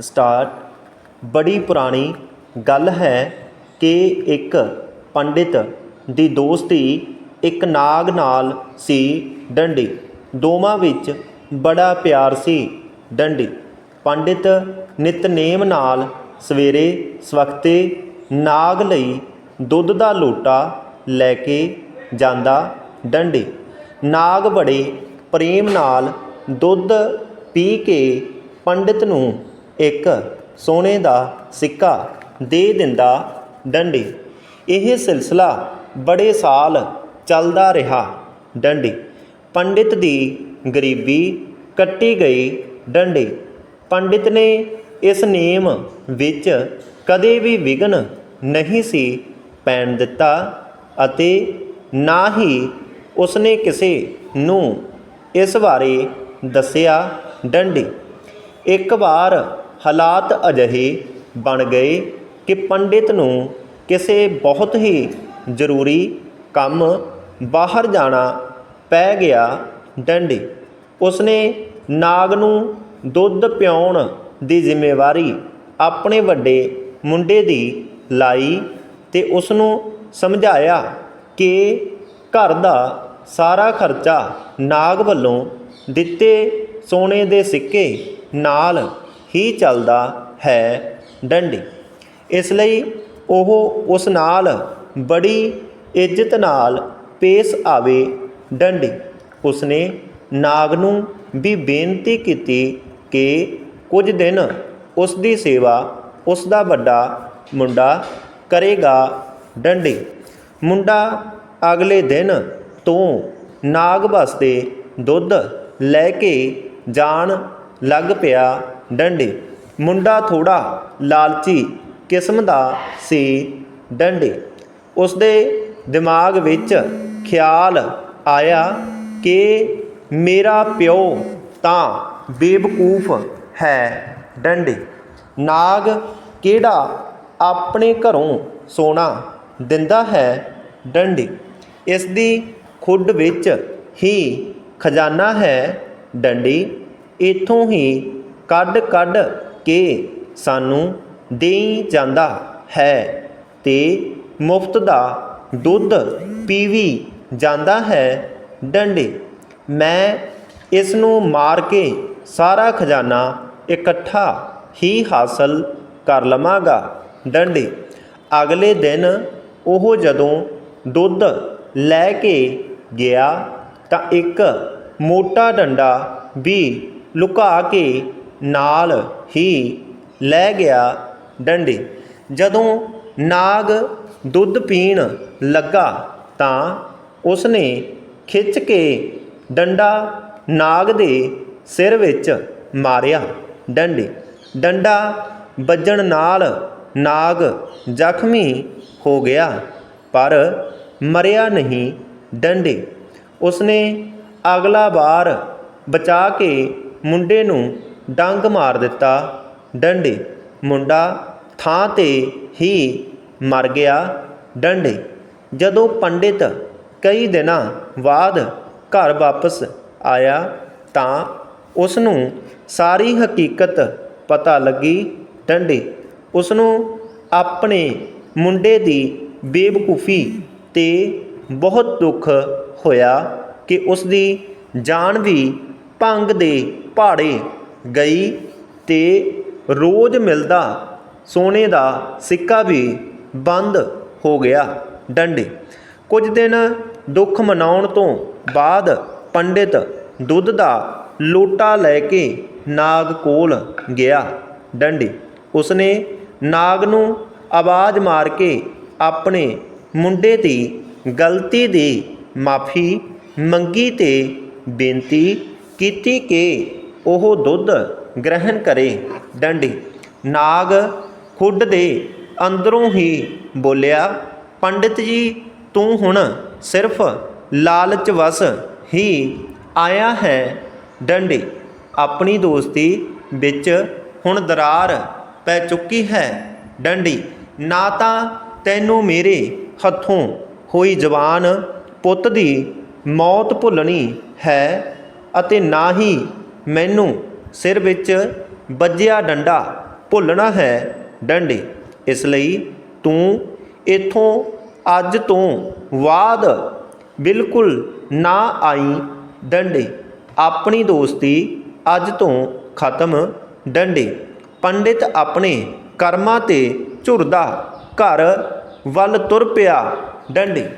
Start, ਬੜੀ ਪੁਰਾਣੀ ਗੱਲ ਹੈ ਕਿ ਇੱਕ ਪੰਡਿਤ ਦੀ ਦੋਸਤੀ ਇੱਕ ਨਾਗ ਨਾਲ ਸੀ ਡੰਡੀ। ਦੋਵਾਂ ਵਿੱਚ ਬੜਾ ਪਿਆਰ ਸੀ ਡੰਡੀ। ਪੰਡਿਤ ਨਿਤਨੇਮ ਨਾਲ ਸਵੇਰੇ ਸਵਖਤੇ ਨਾਗ ਲਈ ਦੁੱਧ ਦਾ ਲੋਟਾ ਲੈ ਕੇ ਜਾਂਦਾ ਡੰਡੀ। ਨਾਗ ਬੜੇ ਪ੍ਰੇਮ ਨਾਲ ਦੁੱਧ ਪੀ ਕੇ ਪੰਡਿਤ ਨੂੰ ਇੱਕ ਸੋਨੇ ਦਾ ਸਿੱਕਾ ਦੇ ਦਿੰਦਾ ਡੰਡੀ। ਇਹ ਸਿਲਸਿਲਾ ਬੜੇ ਸਾਲ ਚੱਲਦਾ ਰਿਹਾ ਡੰਡੀ। ਪੰਡਿਤ ਦੀ ਗਰੀਬੀ ਕੱਟੀ ਗਈ ਡੰਡੀ। ਪੰਡਿਤ ਨੇ ਇਸ ਨੇਮ ਵਿੱਚ ਕਦੇ ਵੀ ਵਿਘਨ ਨਹੀਂ ਸੀ ਪੈਣ ਦਿੱਤਾ ਅਤੇ ਨਾ ਹੀ ਉਸਨੇ ਕਿਸੇ ਨੂੰ ਇਸ ਬਾਰੇ ਦੱਸਿਆ ਡੰਡੀ। ਇੱਕ ਵਾਰ ਹਾਲਾਤ ਅਜਿਹੇ ਬਣ ਗਏ ਕਿ ਪੰਡਿਤ ਨੂੰ ਕਿਸੇ ਬਹੁਤ ਹੀ ਜ਼ਰੂਰੀ ਕੰਮ ਬਾਹਰ ਜਾਣਾ ਪੈ ਗਿਆ ਡੰਡੀ। ਉਸਨੇ ਨਾਗ ਨੂੰ ਦੁੱਧ ਪਿਆਉਣ ਦੀ ਜ਼ਿੰਮੇਵਾਰੀ ਆਪਣੇ ਵੱਡੇ ਮੁੰਡੇ ਦੀ ਲਾਈ ਤੇ ਉਸ ਨੂੰ ਸਮਝਾਇਆ ਕਿ ਘਰ ਦਾ ਸਾਰਾ ਖਰਚਾ ਨਾਗ ਵੱਲੋਂ ਦਿੱਤੇ ਸੋਨੇ ਦੇ ਸਿੱਕੇ ਨਾਲ ਹੀ ਚੱਲਦਾ ਹੈ ਡੰਡੀ। ਇਸ ਲਈ ਉਹ ਉਸ ਨਾਲ ਬੜੀ ਇੱਜ਼ਤ ਨਾਲ ਪੇਸ਼ ਆਵੇ ਡੰਡੀ। ਉਸਨੇ ਨਾਗ ਨੂੰ ਵੀ ਬੇਨਤੀ ਕੀਤੀ ਕਿ ਕੁਝ ਦਿਨ ਉਸ ਦੀ ਸੇਵਾ ਉਸ ਦਾ ਵੱਡਾ ਮੁੰਡਾ ਕਰੇਗਾ ਡੰਡੀ। ਮੁੰਡਾ ਅਗਲੇ ਦਿਨ ਤੋਂ ਨਾਗ ਵਾਸਤੇ ਦੁੱਧ ਲੈ ਕੇ ਜਾਣ ਲੱਗ ਪਿਆ ਡੰਡੇ। ਮੁੰਡਾ ਥੋੜਾ ਲਾਲਚੀ ਕਿਸਮ ਦਾ ਸੀ ਡੰਡੇ। ਉਸ ਦੇ ਦਿਮਾਗ ਵਿੱਚ ਖਿਆਲ ਆਇਆ ਕਿ ਮੇਰਾ ਪਿਓ ਤਾਂ ਬੇਵਕੂਫ ਹੈ ਡੰਡੇ। ਨਾਗ ਕਿਹੜਾ ਆਪਣੇ ਘਰੋਂ ਸੋਨਾ ਦਿੰਦਾ ਹੈ ਡੰਡੀ। ਇਸ ਦੀ ਖੁੱਡ ਵਿੱਚ ਹੀ ਖਜ਼ਾਨਾ ਹੈ ਡੰਡੀ। ਇਥੋਂ ਹੀ ਕੱਢ ਕੱਢ ਕੇ ਸਾਨੂੰ ਦੇਈ ਜਾਂਦਾ ਹੈ ਤੇ ਮੁਫਤ ਦਾ ਦੁੱਧ ਪੀਵੀ ਜਾਂਦਾ ਹੈ ਡੰਡੇ। ਮੈਂ ਇਸ ਨੂੰ ਮਾਰ ਕੇ ਸਾਰਾ ਖਜ਼ਾਨਾ ਇਕੱਠਾ ਹੀ ਹਾਸਲ ਕਰ ਲਵਾਂਗਾ ਡੰਡੇ। ਅਗਲੇ ਦਿਨ ਉਹ ਜਦੋਂ ਦੁੱਧ ਲੈ ਕੇ ਗਿਆ ਤਾਂ ਇੱਕ ਮੋਟਾ ਡੰਡਾ ਵੀ ਲੁਕਾ ਕੇ ਨਾਲ ਹੀ ਲੈ ਗਿਆ ਡੰਡੀ। ਜਦੋਂ ਨਾਗ ਦੁੱਧ ਪੀਣ ਲੱਗਾ ਤਾਂ ਉਸਨੇ ਖਿੱਚ ਕੇ ਡੰਡਾ ਨਾਗ ਦੇ ਸਿਰ ਵਿੱਚ ਮਾਰਿਆ ਡੰਡੀ। ਡੰਡਾ ਵੱਜਣ ਨਾਲ ਨਾਗ ਜ਼ਖਮੀ ਹੋ ਗਿਆ, ਪਰ ਮਰਿਆ ਨਹੀਂ ਡੰਡੇ। ਉਸਨੇ ਅਗਲਾ ਵਾਰ ਬਚਾ ਕੇ ਮੁੰਡੇ ਨੂੰ ਡੰਗ ਮਾਰ ਦਿੱਤਾ। ਡੰਡੇ। ਮੁੰਡਾ ਥਾਂ ਤੇ ਹੀ ਮਰ ਗਿਆ। ਡੰਡੇ। ਜਦੋਂ ਪੰਡਿਤ ਕਈ ਦਿਨਾਂ ਬਾਅਦ ਘਰ ਵਾਪਸ ਆਇਆ ਤਾਂ ਉਸ ਨੂੰ ਸਾਰੀ ਹਕੀਕਤ ਪਤਾ ਲੱਗੀ। ਡੰਡੇ। ਉਸ ਨੂੰ ਆਪਣੇ ਮੁੰਡੇ ਦੀ ਬੇਵਕੂਫੀ ਤੇ ਬਹੁਤ ਦੁੱਖ ਹੋਇਆ ਕਿ ਉਸ ਦੀ ਜਾਨ ਵੀ ਭੰਗ ਦੇ ਪਹਾੜੇ ਗਈ ਅਤੇ ਰੋਜ਼ ਮਿਲਦਾ ਸੋਨੇ ਦਾ ਸਿੱਕਾ ਵੀ ਬੰਦ ਹੋ ਗਿਆ ਡੰਡੀ। ਕੁਝ ਦਿਨ ਦੁੱਖ ਮਨਾਉਣ ਤੋਂ ਬਾਅਦ ਪੰਡਿਤ ਦੁੱਧ ਦਾ ਲੋਟਾ ਲੈ ਕੇ ਨਾਗ ਕੋਲ ਗਿਆ ਡੰਡੀ। ਉਸਨੇ ਨਾਗ ਨੂੰ ਆਵਾਜ਼ ਮਾਰ ਕੇ ਆਪਣੇ ਮੁੰਡੇ ਦੀ ਗਲਤੀ ਦੀ ਮਾਫੀ ਮੰਗੀ ਤੇ ਬੇਨਤੀ ਕੀਤੀ ਕਿ ਉਹ ਦੁੱਧ ਗ੍ਰਹਿਣ ਕਰੇ, ਡੰਡੀ। ਨਾਗ ਖੁੱਡ ਦੇ ਅੰਦਰੋਂ ਹੀ ਬੋਲਿਆ, ਪੰਡਿਤ ਜੀ, ਤੂੰ ਹੁਣ ਸਿਰਫ ਲਾਲਚ ਵਸ ਹੀ ਆਇਆ ਹੈ, ਡੰਡੀ। ਆਪਣੀ ਦੋਸਤੀ ਵਿੱਚ ਹੁਣ ਦਰਾਰ ਪੈ ਚੁੱਕੀ ਹੈ, ਡੰਡੀ। ਨਾ ਤਾਂ ਤੈਨੂੰ ਮੇਰੇ ਹੱਥੋਂ ਹੋਈ ਜਵਾਨ ਪੁੱਤ ਦੀ ਮੌਤ ਭੁੱਲਣੀ ਹੈ ਅਤੇ ਨਾ ਹੀ ਮੈਨੂੰ ਸਿਰ ਵਿੱਚ ਵੱਜਿਆ ਡੰਡਾ ਭੁੱਲਣਾ ਹੈ ਡੰਡੇ, ਇਸ ਲਈ ਤੂੰ ਇੱਥੋਂ ਅੱਜ ਤੋਂ ਬਾਅਦ ਬਿਲਕੁਲ ਨਾ ਆਈ ਡੰਡੇ। ਆਪਣੀ ਦੋਸਤੀ ਅੱਜ ਤੋਂ ਖਤਮ ਡੰਡੇ। ਪੰਡਿਤ ਆਪਣੇ ਕਰਮਾਂ ਤੇ ਝੁਰਦਾ ਘਰ ਵੱਲ ਤੁਰ ਪਿਆ ਡੰਡੇ।